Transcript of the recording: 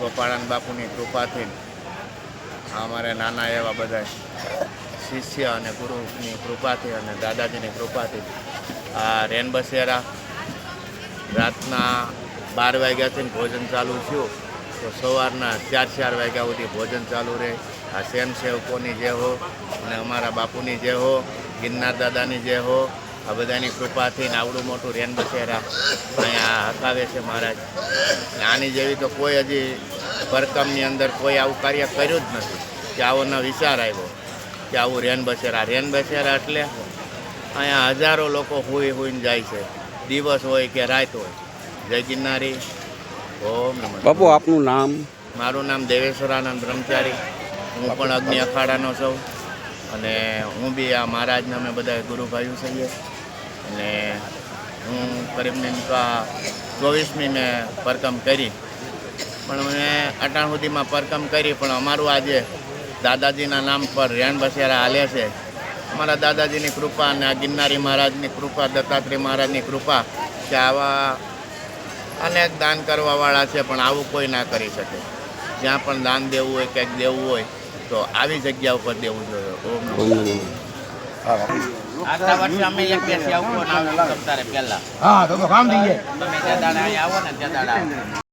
ગોપાળાન બાપુની કૃપાથી અમારે નાના એવા બધા શિષ્ય અને ગુરુની કૃપાથી અને દાદાજીની કૃપાથી આ રેન બસેરા રાતના બાર વાગ્યાથી ભોજન ચાલુ થયું. તો સવારના ચાર ચાર વાગ્યા સુધી ભોજન ચાલુ રહે. આ સેવકોની જે હો અને અમારા બાપુની જે હો, ગિરનાર દાદાની જે હો આ બધાની કૃપાથી ને આવડું મોટું રેન બસેરા અહીંયા હકાવે છે મહારાજ. આની જેવી તો કોઈ હજી ભરકમની અંદર કોઈ આવું કાર્ય કર્યું જ નથી. કે આવોનો વિચાર આવ્યો કે આવું રેન બસેરા. રેન બસેરા એટલે અહીંયા હજારો લોકો હોઈ હોઈને જાય છે. દિવસ હોય કે રાત હોય. જય ગિરનારી. ઓમ નમઃ. બાપુ આપનું નામ? મારું નામ દેવેશ્વરાનંદ બ્રહ્મચારી. હું પણ અગ્નિ અખાડાનો છું. અને હું બી આ મહારાજના અમે બધા ગુરુભાઈ છીએ. અને હું કરીબની ચોવીસમી મેં પરકમ કરી. પણ મેં અટાણ સુધીમાં પરકમ કરી, પણ અમારું આજે દાદાજીના નામ પર રેણ બસેરા હાલે છે. અમારા દાદાજીની કૃપા અને આ ગિરનારી મહારાજની કૃપા, દત્તાત્રેય મહારાજની કૃપા કે આવા અનેક દાન કરવાવાળા છે, પણ આવું કોઈ ના કરી શકે. જ્યાં પણ દાન દેવું હોય કંઈક દેવું હોય, તો આવી જગ્યા ઉપર દેવું જોઈએ. ઓમ આગલા વર્ષે અમે એક બે સેવકો ના પહેલા. હા તો કામ થઈ જાય. તમે દાડા આવો ને તે દાડા